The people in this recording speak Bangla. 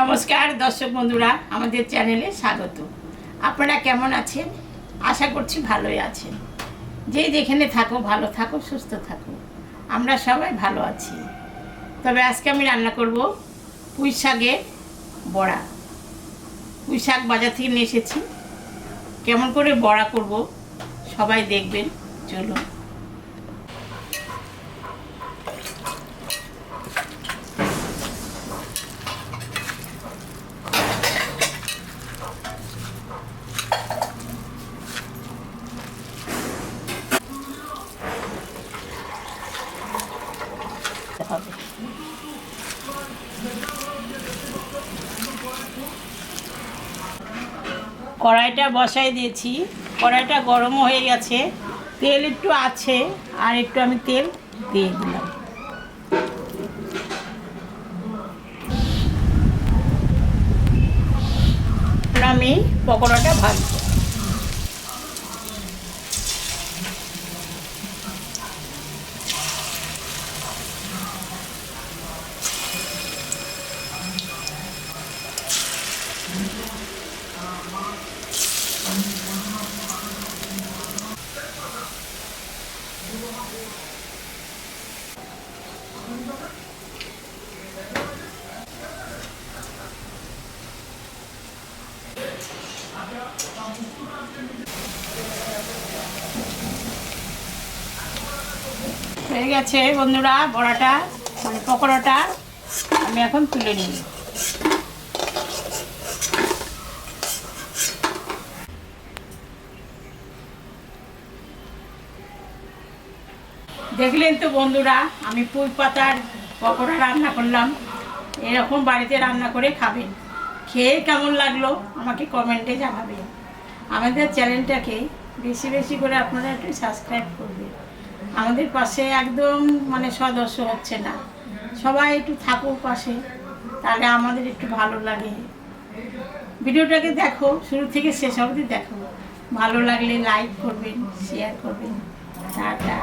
নমস্কার, দর্শক বন্ধুরা, আমাদের চ্যানেলে স্বাগত। আপনারা কেমন আছেন? আশা করছি ভালোই আছেন। যে যেখানে থাকো, ভালো থাকো, সুস্থ থাকো। আমরা সবাই ভালো আছি। তবে আজকে আমি রান্না করব পুঁই শাকের বড়া। পুঁই শাক বাজার থেকে নিয়ে এসেছি। কেমন করে বড়া করব সবাই দেখবেন। চলুন। কড়াইটা বসাই দিয়েছি। কড়াইটা গরম হয়ে গেছে। তেল একটু আছে, আর একটু আমি তেল দিয়ে দিলাম। আমি পকোড়াটা ভাজবো। হয়ে গেছে বন্ধুরা বড়াটা মানে পকোড়াটা আমি এখন তুলে নিই। দেখলেন তো বন্ধুরা, আমি পুঁই পাতার পকোড়া রান্না করলাম। এরকম বাড়িতে রান্না করে খাবেন। খেয়ে কেমন লাগল আমাকে কমেন্টে জানাবেন। আমাদের চ্যানেলটাকে বেশি বেশি করে আপনারা একটু সাবস্ক্রাইব করবেন। আমাদের পাশে একদম মানে সদস্য হচ্ছে না। সবাই একটু থাকুক পাশে, তাহলে আমাদের একটু ভালো লাগে। ভিডিওটাকে দেখো, শুরু থেকে শেষ অবধি দেখো। ভালো লাগলে লাইক করবেন শেয়ার করবেন। টাটা।